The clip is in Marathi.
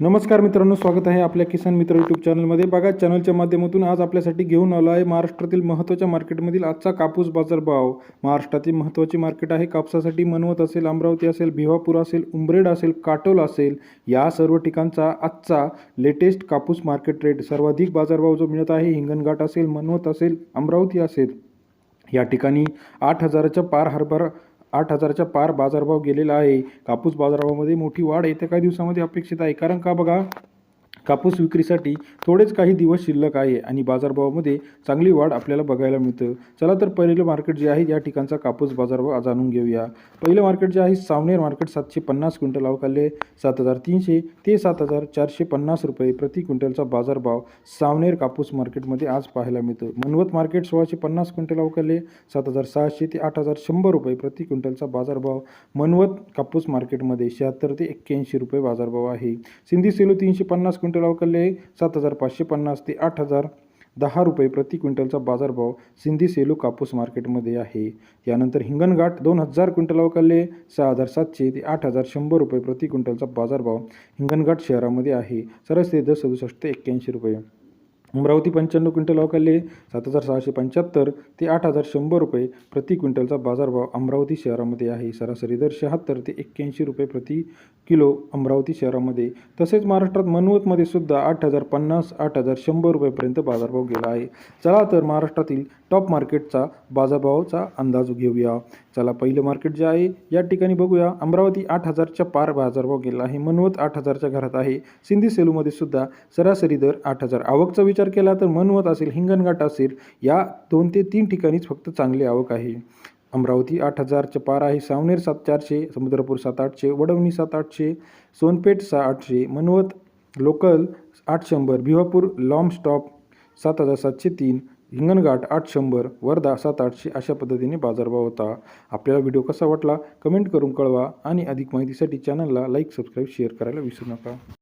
नमस्कार मित्रांनो स्वागत आहे आपल्या किसान मित्र यूट्यूब चॅनलमध्ये बघा चॅनलच्या माध्यमातून आज आपल्यासाठी घेऊन आलो आहे महाराष्ट्रातील महत्त्वाच्या मार्केटमधील आजचा कापूस बाजारभाव महाराष्ट्रातील महत्त्वाची मार्केट आहे कापसासाठी मनवत असेल अमरावती असेल भिवापूर असेल उंबरेड असेल काटोल असेल. या सर्व ठिकाणचा आजचा लेटेस्ट कापूस मार्केट रेट सर्वाधिक बाजारभाव जो मिळत आहे हिंगणघाट असेल मनवत असेल अमरावती असेल. या ठिकाणी आठ हजाराच्या पार हरभरा आठ हजाराच्या पार बाजारभाव गेलेला आहे. कापूस बाजारभावामध्ये मोठी वाढ येत्या काही दिवसामध्ये अपेक्षित आहे. कारण का बघा कापूस विक्रीसाठी थोडेच काही दिवस शिल्लक आहे आणि बाजारभावामध्ये चांगली वाढ आपल्याला बघायला मिळतं. चला तर पहिलं मार्केट जे आहे या ठिकाणचा कापूस बाजारभाव आज जाणून घेऊया. पहिलं मार्केट जे आहे सावनेर मार्केट सातशे पन्नास क्विंटल अवकाले सात हजार तीनशे ते सात हजार चारशे पन्नास रुपये प्रति क्विंटलचा बाजारभाव सावनेर कापूस मार्केटमध्ये आज पाहायला मिळतो. मनवत मार्केट सोळाशे पन्नास क्विंटल अवकाले सात हजार सहाशे ते आठ हजार शंभर रुपये प्रति क्विंटलचा बाजारभाव मनवत कापूस मार्केटमध्ये शहात्तर ते एक्क्याऐंशी रुपये बाजारभाव आहे. सिंधी सेलू तीनशे पन्नास क्विंटल अवकाले सात हजार पाचशे पन्नास ते आठ हजार दहा रुपये प्रति क्विंटलचा बाजारभाव सिंधी सेलू कापूस मार्केटमध्ये आहे. यानंतर हिंगणघाट दोन हजार क्विंटल अवकाले सहा हजार सातशे ते आठ हजार शंभर रुपये प्रति क्विंटलचा बाजारभाव हिंगणघाट शहरामध्ये आहे. सरासरी दर सदुसष्ट ते एक्क्याऐंशी रुपये. अमरावती पंच्याण्णव क्विंटल अवकाले सात हजार सहाशे पंच्याहत्तर ते आठ हजार शंभर रुपये प्रति क्विंटलचा बाजारभाव अमरावती शहरामध्ये आहे. सरासरी दर शहात्तर ते एक्क्याऐंशी रुपये प्रति किलो अमरावती शहरामध्ये. तसेच महाराष्ट्रात मनवतमध्ये सुद्धा आठ हजार पन्नास आठ हजार शंभर रुपयेपर्यंत बाजारभाव गेला आहे. चला तर महाराष्ट्रातील टॉप मार्केटचा बाजारभावाचा अंदाज घेऊया. चला पहिलं मार्केट जे आहे या ठिकाणी बघूया. अमरावती आठ हजारच्या पार बाजारभाव गेला आहे. मनवत आठ हजारच्या घरात आहे. सिंधी सेलूमध्ये सुद्धा सरासरी दर आठ हजार. आवकचा विचार केला तर मनवत असेल हिंगणघाट असेल या दोन ते तीन ठिकाणीच फक्त चांगली आवक आहे. अमरावती आठ हजारच्या पार आहे सावनेर सात चारशे समुद्रपूर सात आठशे वडवणी सात आठशे सोनपेठ सहा आठशे मनवत लोकल आठ शंभर भिवापूर लॉम्ब स्टॉप सात हजार सातशे तीन हिंगणघाट आठ शंभर वर्धा सात आठशे अशा पद्धतीने बाजारभाव होता. आपल्याला व्हिडिओ कसा वाटला? कमेंट करून कळवा आणि अधिक माहितीसाठी चॅनलला लाईक सबस्क्राईब शेअर करायला विसरू नका.